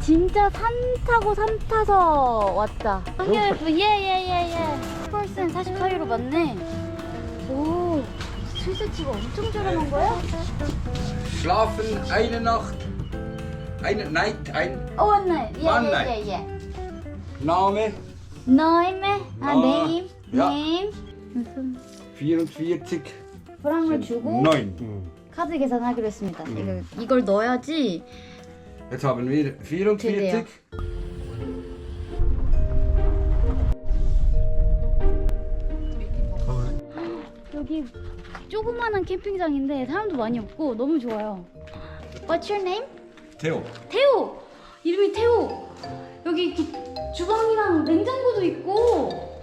진짜 산 타고 산 타서 왔다. 한결프 예예예 예. 펄슨 44유로 맞네. 오 스위스치가 엄청 저렴한 거야? Schlafen eine Nacht, eine Night, ein 오 네. One 예예예예. Name 너임에 아 어, 네임 야. 네임. 무슨 44, 프랑을 주고 9. 카드 계산하기로 했습니다. 음. 이걸 이걸 넣어야지 Jetzt haben wir 44. 여기 조그마한 캠핑장인데 사람도 많이 없고 너무 좋아요. What's your name? Theo. 태호! 이름이 태호! 여기 이렇게 주방이랑 냉장고도 있고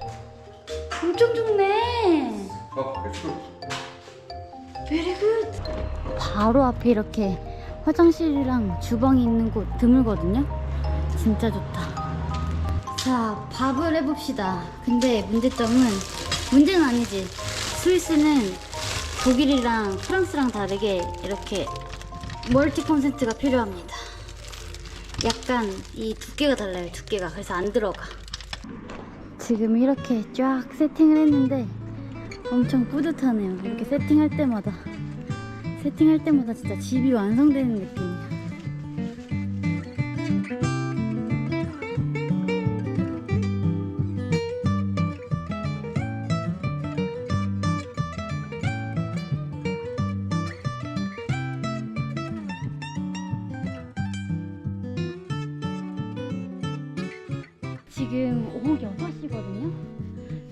엄청 좋네. Gut. Very good. 바로 앞에 이렇게 화장실이랑 주방이 있는 곳 드물거든요. 진짜 좋다. 자, 밥을 해봅시다. 근데 문제점은 문제는 아니지. 스위스는 독일이랑 프랑스랑 다르게 이렇게 멀티 콘센트가 필요합니다. 약간 이 두께가 달라요. 두께가 그래서 안 들어가. 지금 이렇게 쫙 세팅을 했는데 엄청 뿌듯하네요. 이렇게 세팅할 때마다 세팅할 때마다 진짜 집이 완성되는 느낌이야. 지금 오후 6시거든요.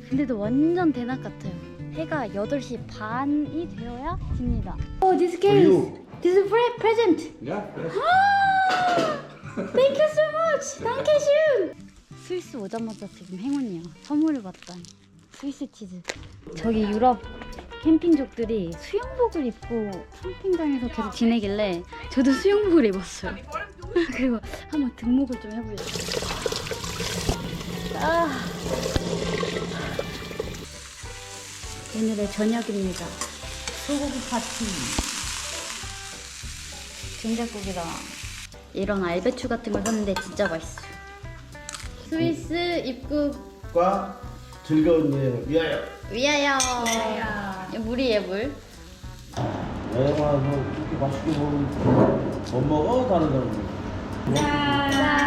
근데도 완전 대낮 같아요. 해가 8시 반이 되어야 집니다. Oh, this case. This is for present. Ja, das Thank you so much. Danke schön. 스위스 오자마자 지금 행운이야. 선물을 받다니. 스위스 치즈. 저기 유럽 캠핑족들이 수영복을 입고 캠핑장에서 계속 지내길래 저도 수영복을 입었어요. 그리고 한번 등목을 좀 해보려고. 아. 오늘의 저녁입니다. 소고기 파티. 된장국이랑 이런 알배추 같은 걸 샀는데 진짜 맛있어요. 스위스 입국 과 즐거운 여행을 위하여 위하여. 물이에 물. 여행 와서 그렇게 맛있게 먹으면 못 먹어 다른 사람들 짠.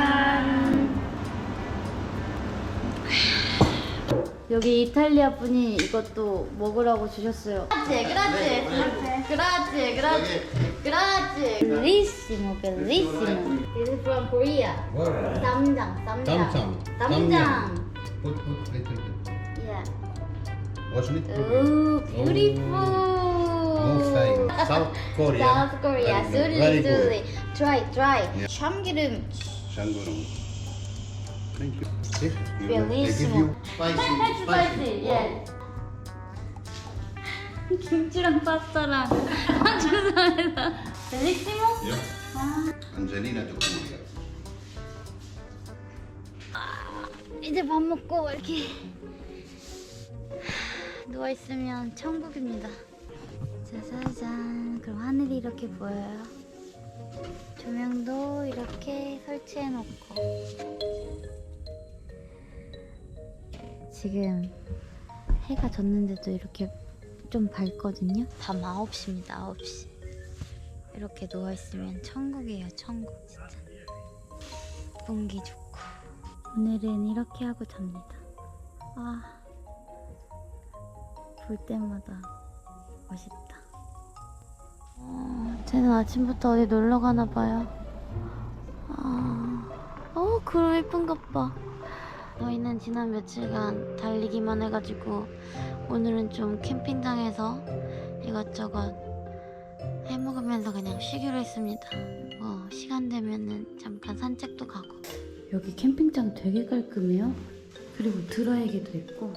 여기 이탈리아 분이 이것도 먹으라고 주셨어요. 그라지, 그라지, 그라지, 그라지, 그라지. 벨리시모, 벨리시모. This is from Korea. 쌈장, 쌈장. 쌈장. 쌈장. Put, put little bit. Yeah. What's it? Ooh, beautiful. Style. South Korea. South Korea. Very Suri, good. Very good. suri. Try, try. Yeah. 참기름. Shangorum. Thank you. See? You know, they give Bellissimo. you spicy. 스파이시, 예. 김치랑 파스타랑 잘했다. 벨리시모? Yeah. Angelina to Korea. 이제 밥 먹고 이렇게 누워 있으면 천국입니다. 짜자잔. 그럼 하늘이 이렇게 보여요. 조명도 이렇게 설치해 놓고 지금 해가 졌는데도 이렇게 좀 밝거든요. 밤 9시입니다. 9시. 이렇게 누워 있으면 천국이에요. 천국 진짜. 공기 좋고. 오늘은 이렇게 하고 잡니다. 아, 볼 때마다 멋있다. 어, 쟤는 아침부터 어디 놀러 가나 봐요. 아, 어, 그럼 예쁜 것 봐. 저희는 지난 며칠간 달리기만 해가지고 오늘은 좀 캠핑장에서 이것저것 해먹으면서 그냥 쉬기로 했습니다. 뭐 시간 되면은 잠깐 산책도 가고. 여기 캠핑장 되게 깔끔해요. 그리고 드라이기도 있고.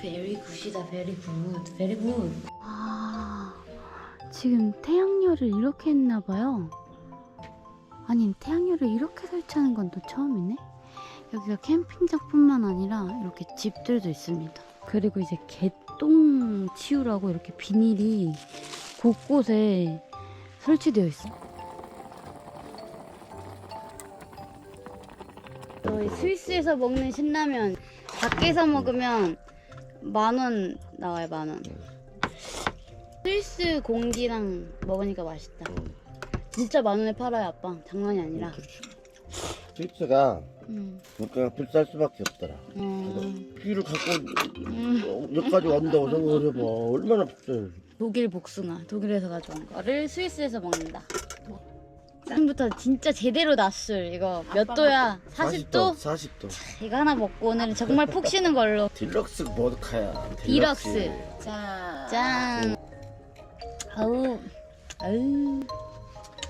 Very good이다, very good, very good. 아, 지금 태양열을 이렇게 했나봐요. 아니, 태양열을 이렇게 설치하는 건 또 처음이네? 여기가 캠핑장뿐만 아니라 이렇게 집들도 있습니다. 그리고 이제 개똥 치우라고 이렇게 비닐이 곳곳에 설치되어 있어. 저희 스위스에서 먹는 신라면 밖에서 먹으면 만 원 나와요 만 원. 스위스 공기랑 먹으니까 맛있다. 진짜 만 원에 팔아요 아빠. 장난이 아니라. 스위스가 음. 물가가 비쌀 수밖에 없더라. 음. 비를 갖고 음. 여기까지 온다고 생각을 해봐. 얼마나 비싸요. 독일 복숭아 독일에서 가져온 거를 스위스에서 먹는다. 지금부터 진짜 제대로 낮술 이거 몇 도야? 40도? 40도. 이거 하나 먹고 오늘은 정말 푹 쉬는 걸로. 딜럭스 보드카야. 디럭스. 짠. 짠. 아우. 아우.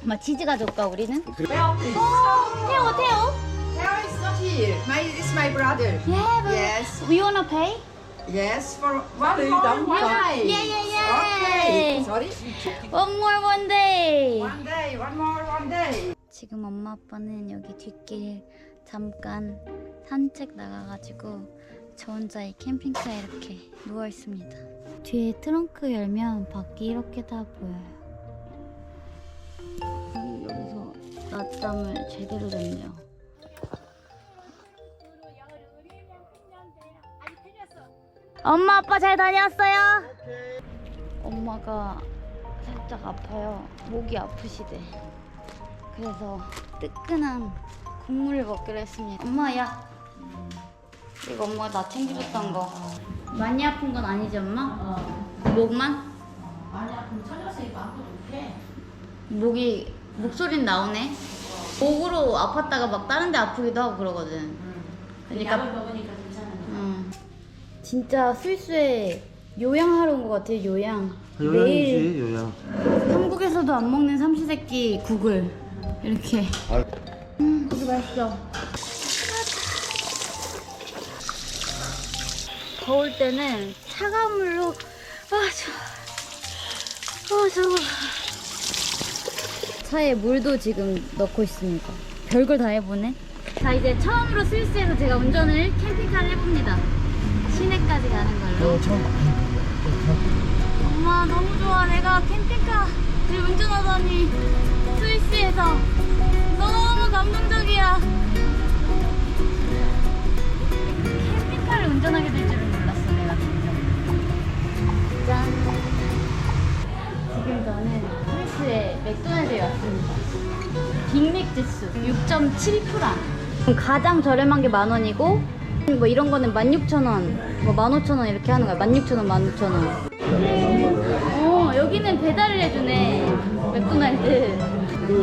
엄마 치즈 가져올까 우리는? Well, 태워 태워. Theo is not here. My, it's my brother. Yeah, but Yes. we wanna pay. Yes, for one more one day. Yeah, yeah, yeah. Okay. Sorry. One more one day. One day, one more one day. 지금 엄마 아빠는 여기 뒷길 잠깐 산책 나가가지고 저 혼자 이 캠핑카에 이렇게 누워 있습니다. 뒤에 트렁크 열면 밖이 이렇게 다 보여요. 음, 여기서 낮잠을 제대로 잤네요. 엄마 아빠 잘 다녀왔어요? 엄마가 살짝 아파요. 목이 아프시대. 그래서 뜨끈한 국물을 먹기로 했습니다. 엄마 야 이거 엄마가 나 챙겨줬던 거 많이 아픈 건 아니지 엄마? 목만? 아니야, 그럼 찾았으니까 아무도 못해. 목이 목소리는 나오네. 목으로 아팠다가 막 다른 데 아프기도 하고 그러거든. 그러니까 약을 먹으니까 괜찮은데. 음. 진짜 스위스에 요양하러 온 것 같아요 요양. 매일 요양이지 요양. 한국에서도 안 먹는 삼시세끼 국을 이렇게. 아. 음, 고기 맛있어. 더울 때는 차가운 물로 아 저, 아 저거. 차에 물도 지금 넣고 있습니다. 별걸 다 해보네. 자 이제 처음으로 스위스에서 제가 운전을 캠핑카를 해봅니다. 시내까지 가는 걸로. 엄마 너무 좋아. 내가 캠핑카를 운전하다니 스위스에서 너무 감동적이야. 캠핑카를 운전하게 될 줄은 몰랐어 내가 진짜. 짠. 지금 저는 스위스의 맥도날드에 왔습니다. 빅맥 지수 6.7프랑. 가장 저렴한 게 만 원이고 뭐 이런 거는 16,000원, 뭐 15,000원 이렇게 하는 거야. 16,000원, 15,000원. 어, 여기는 배달을 해주네. 맥도날드.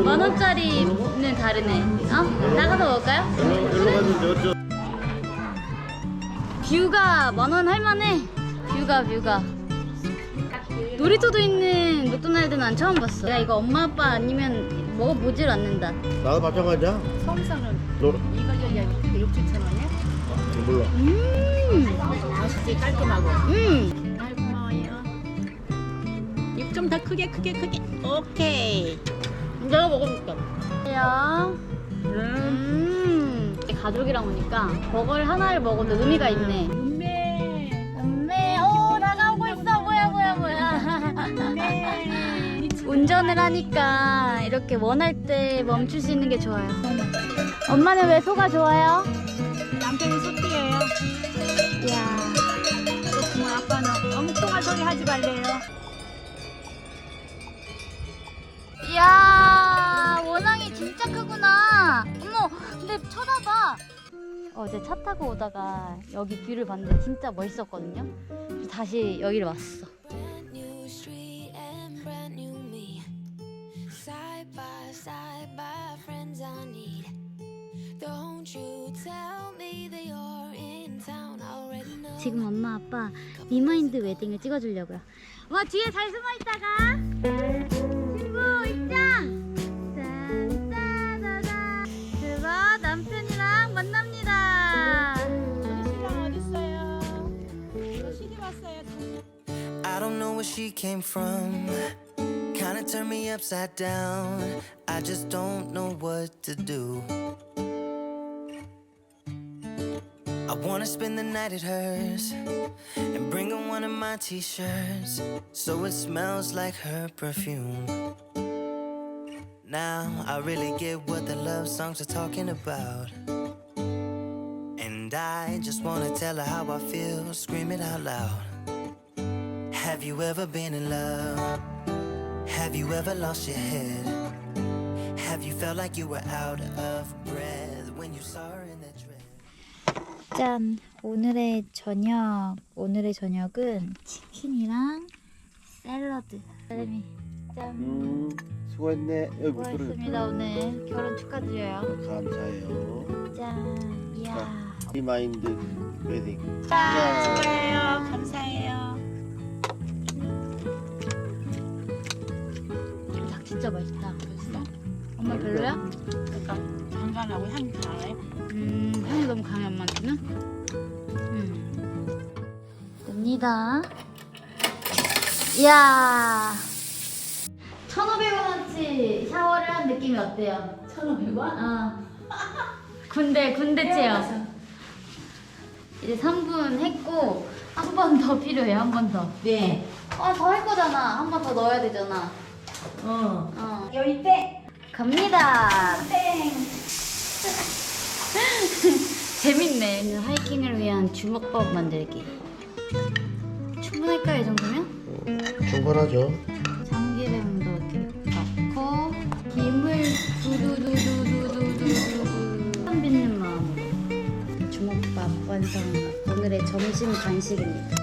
만 원짜리는 다르네. 어? 나가서 먹을까요? 뷰가 만 원 할만해. 뷰가 뷰가. 놀이터도 있는 맥도날드는 난 처음 봤어. 내가 이거 엄마 아빠 아니면 먹어보질 않는다. 나도 마찬가지야. 성상은 몰라. 음, 맛있지, 깔끔하고. 음. 아이 고마워요. 입 좀 더 크게, 크게, 크게. 오케이. 내가 먹어볼게. 야. 음. 가족이랑 오니까 버거를 하나를 먹어도 의미가 있네. 음메. 엄매, 오 나가고 있어. 뭐야, 뭐야, 뭐야. 네. 운전을 하니까 이렇게 원할 때 멈출 수 있는 게 좋아요. 엄마는 왜 소가 좋아요? 하지 말래요. 이야, 원앙이 진짜 크구나. 어머, 근데 쳐다봐. 어제 차 타고 오다가 여기 뷰를 봤는데 진짜 멋있었거든요. 그래서 다시 여기를 왔어. Don't you tell me that you're in town. 지금 엄마 아빠 리마인드 웨딩을 찍어주려고요. 와 뒤에 잘 숨어 있다가 친구 입장. 짠짜자자. 드디어 남편이랑 만납니다. 신랑 어딨어요? 저 시집 왔어요. I don't know where she came from. Kinda turned me upside down. I just don't know what to do. Wanna spend the night at hers and bring her one of my t shirts so it smells like her perfume. Now I really get what the love songs are talking about. And I just wanna tell her how I feel, scream it out loud. Have you ever been in love? Have you ever lost your head? Have you felt like you were out of breath when you saw her in that dress? 짠! 오늘의 저녁, 오늘의 저녁은 치킨이랑 샐러드. 사람이 짠! 음, 수고했네. 여기 수고했습니다 오늘 결혼 축하드려요. 감사해요. 짠! 이야. 리마인드 웨딩. 좋아요. 감사해요. 닭 진짜 맛있다. 엄마 별로야? 약간 간간하고 향이. 음, 향이 너무 엄마한테는? 음. 됩니다. 이야. 1,500원어치 샤워를 한 느낌이 어때요? 1,500원? 어. 군대, 군대 체험. 이제 3분 했고, 한 번 더 필요해, 한 번 더. 네. 아, 더 할 거잖아. 한 번 더 넣어야 되잖아. 어. 어. 여기 때. 갑니다. 땡. 재밌네. 오늘 하이킹을 위한 주먹밥 만들기. 충분할까요, 이 정도면? 충분하죠. 참기름도 이렇게 넣고 김을 두두두두두두두두 한 빚는 마음으로 주먹밥 완성. 오늘의 점심 간식입니다.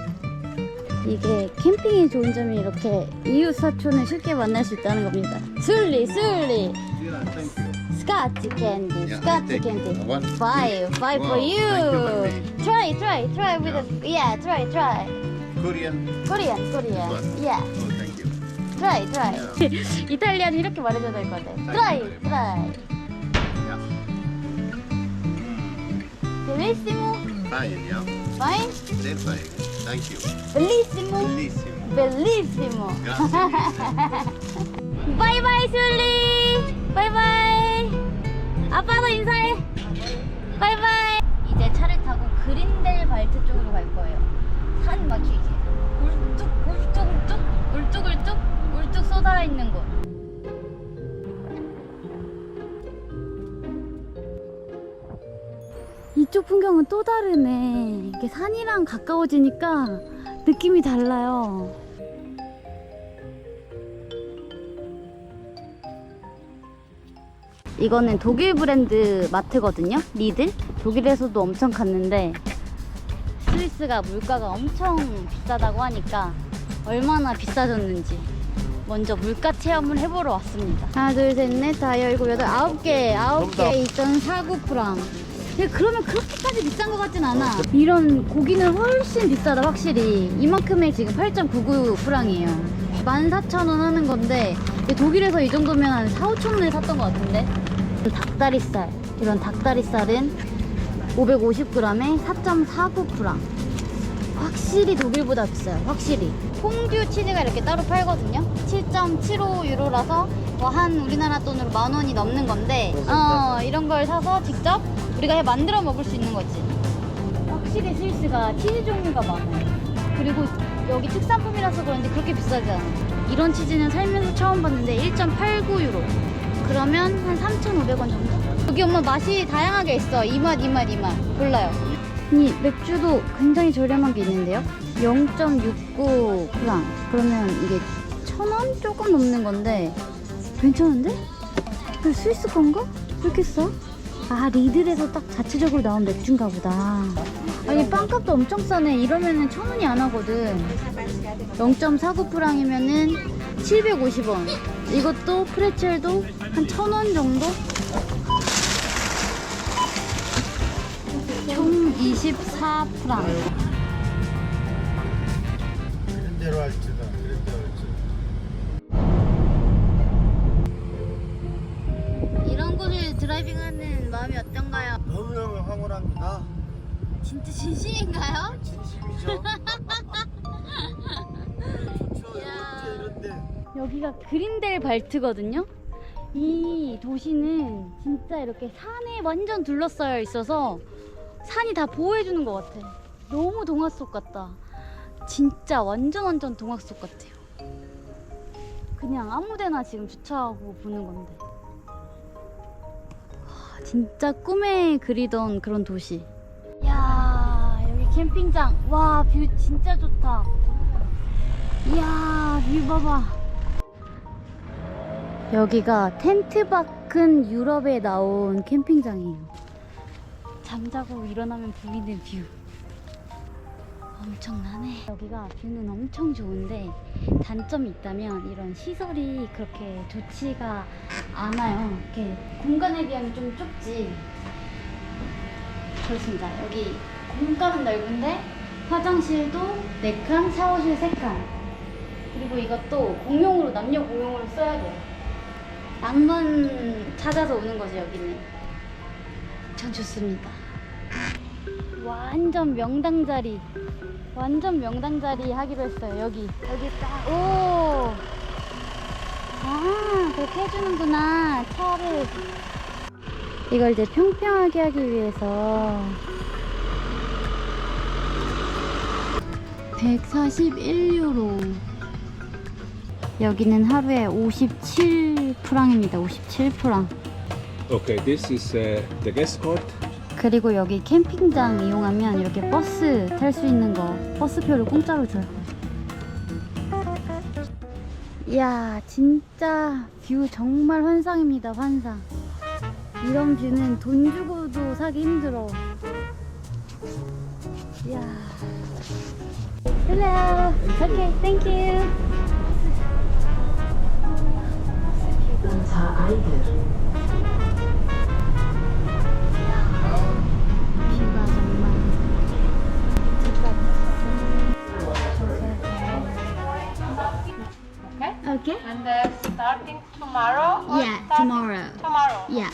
이게 캠핑이 좋은 점이 이렇게 이웃 사촌을 쉽게 만날 수 있다는 겁니다. 술리 술리. Scotch candy. Yeah, I Scotch take candy. one. Five. Five for Wow, thank you, you. Mami. Try, try, try with the yeah, try, try. Korean. Korean, Korean. This one. Yeah. Oh, thank you. Try, try. 이탈리아는 이렇게 말해줘야 될 것 같아. Try, try. Yeah. Bellissimo. Fine, yeah. Fine? Same thing. Thank you. Bellissimo. Bellissimo. Bellissimo. Grazie. Bye bye, Sully. Bye bye. 아빠도 인사해. 바이바이. 이제 차를 타고 그린델 발트 쪽으로 갈 거예요. 산 막히게. 울뚝 울뚝 울뚝 울뚝 울뚝 울뚝 쏟아 있는 곳. 이쪽 풍경은 또 다르네. 이게 산이랑 가까워지니까 느낌이 달라요. 이거는 독일 브랜드 마트거든요. 리들. 독일에서도 엄청 갔는데 스위스가 물가가 엄청 비싸다고 하니까 얼마나 비싸졌는지 먼저 물가 체험을 해보러 왔습니다. 하나, 둘, 셋, 넷, 다, 열고, 여덟, 아홉 개, 아홉 개 있던 사구프랑. 근데 그러면 그렇게까지 비싼 것 같진 않아. 이런 고기는 훨씬 비싸다, 확실히. 이만큼에 지금 8.99 프랑이에요. 14,000원 하는 건데, 독일에서 이 정도면 한 4, 5천 원에 샀던 것 같은데? 그 닭다리살. 이런 닭다리살은 550g에 4.49 프랑. 확실히 독일보다 비싸요. 확실히. 퐁듀 치즈가 이렇게 따로 팔거든요. 7.75 유로라서 뭐 한 우리나라 돈으로 만 원이 넘는 건데, 어 이런 걸 사서 직접 우리가 해 만들어 먹을 수 있는 거지. 확실히 스위스가 치즈 종류가 많아요. 그리고 여기 특산품이라서 그런지 그렇게 비싸지 않아요. 이런 치즈는 살면서 처음 봤는데 1.89 유로. 그러면 한 3,500원 정도? 여기 엄마 맛이 다양하게 있어. 이 맛, 이 맛, 이 맛. 몰라요. 이 맥주도 굉장히 저렴한 게 있는데요. 0.69 프랑. 그러면 이게 천 원 조금 넘는 건데 괜찮은데? 이거 스위스 건가? 왜 이렇게 싸? 아 리들에서 딱 자체적으로 나온 맥주인가 보다. 아니 빵값도 엄청 싸네. 이러면은 천 원이 안 하거든. 0.49 프랑이면은 750원. 이것도 프레첼도 한 천 원 정도? 총 24프랑. 그린대로 할지다. 그린대로 할지. 이런 곳을 드라이빙하는 마음이 어떤가요? 너무너무 황홀합니다. 진짜 진심인가요? 진심이죠. 좋죠. 이런데. 여기가 그린델 발트거든요. 이 도시는 진짜 이렇게 산에 완전 둘러싸여 있어서 산이 다 보호해주는 것 같아. 너무 동화 속 같다. 진짜 완전 완전 동화 속 같아요. 그냥 아무데나 지금 주차하고 보는 건데. 와, 진짜 꿈에 그리던 그런 도시. 야 캠핑장 와 뷰 진짜 좋다 이야 뷰 봐봐 여기가 텐트박은 유럽에 나온 캠핑장이에요 잠자고 일어나면 보이는 뷰 엄청나네 여기가 뷰는 엄청 좋은데 단점이 있다면 이런 시설이 그렇게 좋지가 않아요 이렇게 공간에 비하면 좀 좁지 그렇습니다. 여기 공간은 넓은데 화장실도 4칸, 샤워실 3칸. 그리고 이것도 공용으로 남녀 공용으로 써야 돼요. 낭만 찾아서 오는 거죠 여기는. 전 좋습니다. 완전 명당 자리. 완전 명당 자리 하기로 했어요. 여기 여기 딱 오. 아 그렇게 해주는구나 차를. 이걸 이제 평평하게 하기 위해서 141유로 여기는 하루에 57프랑입니다. 57프랑. Okay, this is uh, the guest card. 그리고 여기 캠핑장 이용하면 이렇게 버스 탈 수 있는 거 버스표를 공짜로 줘요. 이야 진짜 뷰 정말 환상입니다 환상. 이런 뷰는 돈 주고도 사기 힘들어. 이야. Hello Okay, thank you Okay. And uh, starting tomorrow? or Yeah, starting tomorrow. Tomorrow. Yeah.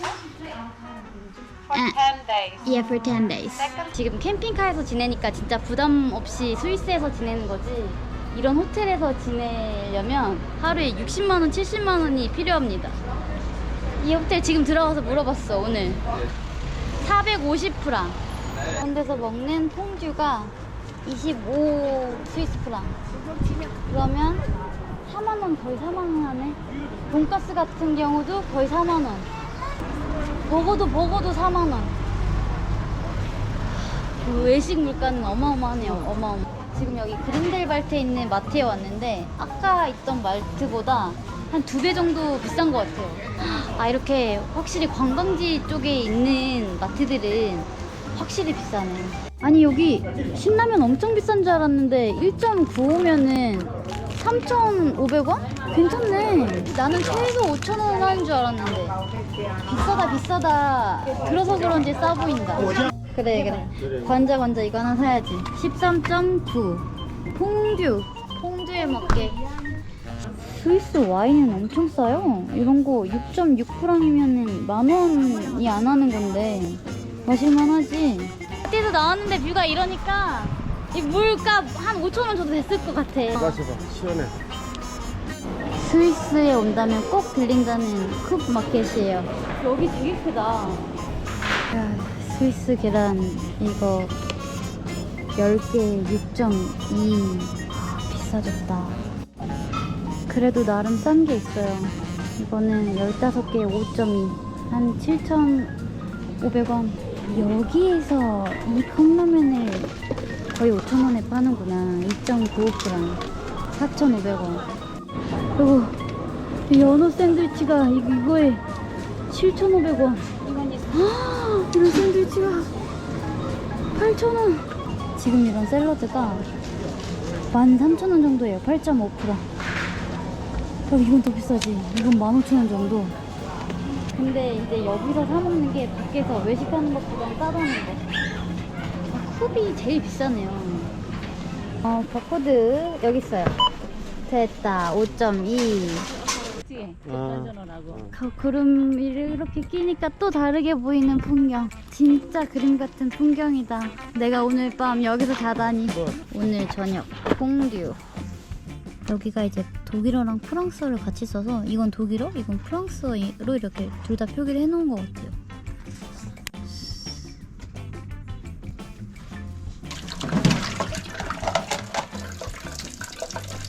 For Uh, 10 days. Yeah, for 10 days. 지금 캠핑카에서 지내니까 진짜 부담 없이 스위스에서 지내는 거지. 이런 호텔에서 지내려면 하루에 60만 원, 70만 원이 필요합니다. 이 호텔 지금 들어가서 물어봤어, 오늘. 450프랑. 그런 데서 먹는 퐁듀가 25 스위스 프랑. 그러면 4만 원, 거의 4만 원 하네. 돈가스 같은 경우도 거의 4만 원. 버거도 버거도 4만 원. 그 외식 물가는 어마어마하네요. 어마어마. 지금 여기 그린델발트에 있는 마트에 왔는데 아까 있던 마트보다 한 두 배 정도 비싼 것 같아요. 아 이렇게 확실히 관광지 쪽에 있는 마트들은 확실히 비싸네. 아니 여기 신라면 엄청 비싼 줄 알았는데 1.95면은 3,500원? 괜찮네. 나는 최소 5,000원 하는 줄 알았는데. 비싸다, 비싸다. 들어서 그런지 싸 보인다. 그래, 그래. 관자, 관자 이거 하나 사야지. 13.9. 퐁듀. 퐁듀에 맞게. 스위스 와인은 엄청 싸요. 이런 거 6.6프랑이면은 만 원이 안 하는 건데. 마실만 하지. 그때도 나왔는데 뷰가 이러니까 이 물값 한 5천 원 줘도 됐을 것 같아. 마셔봐. 시원해. 스위스에 온다면 꼭 들린다는 쿱 마켓이에요. 여기 되게 크다. 야, 스위스 계란 이거 10개 6.2 아, 비싸졌다. 그래도 나름 싼 게 있어요. 이거는 15개에 5.2. 한 7,500원. 여기에서 이 컵라면을 거의 5,000원에 파는구나. 2.95g. 4,500원. 그리고 이 연어 샌드위치가 이- 이거에 7,500원. 이런 샌드위치가 8,000원. 지금 이런 샐러드가 13,000원 정도예요. 8.5%. 그럼 이건 더 비싸지. 이건 15,000원 정도. 근데 이제 여기서 사 먹는 게 밖에서 외식하는 것보다 싸다는 거. 쿱이 제일 비싸네요. 어, 바코드 여기 있어요. 됐다. 5.2. 뒤에 아. 전화라고. 그 구름이 이렇게 끼니까 또 다르게 보이는 풍경. 진짜 그림 같은 풍경이다. 내가 오늘 밤 여기서 자다니. 오늘 저녁 퐁듀. 여기가 이제 독일어랑 프랑스어를 같이 써서 이건 독일어, 이건 프랑스어로 이렇게 둘 다 표기를 해놓은 것 같아요.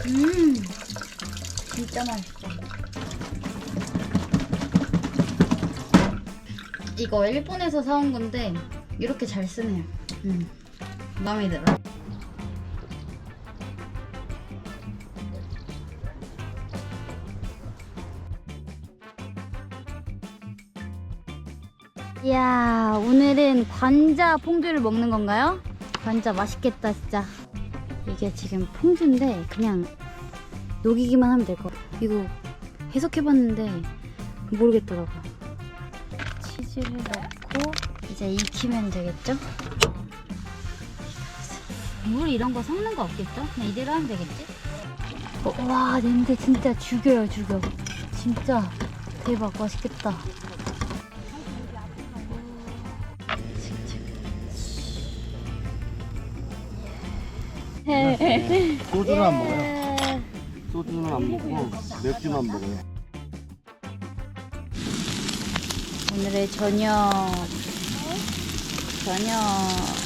음, 진짜 맛있어. 이거 일본에서 사온 건데 이렇게 잘 쓰네요. 음. 마음에 들어. 관자 퐁듀를 먹는 건가요? 관자 맛있겠다 진짜 이게 지금 퐁듀인데 그냥 녹이기만 하면 될 것 같아 이거 해석해봤는데 모르겠더라고 치즈를 넣고 이제 익히면 되겠죠? 물 이런 거 섞는 거 없겠죠? 그냥 이대로 하면 되겠지? 어, 와 냄새 진짜 죽여요 죽여 진짜 대박 맛있겠다 소주는 안 먹어요. 소주는 안 먹고 맥주만 먹어요. 오늘의 저녁 저녁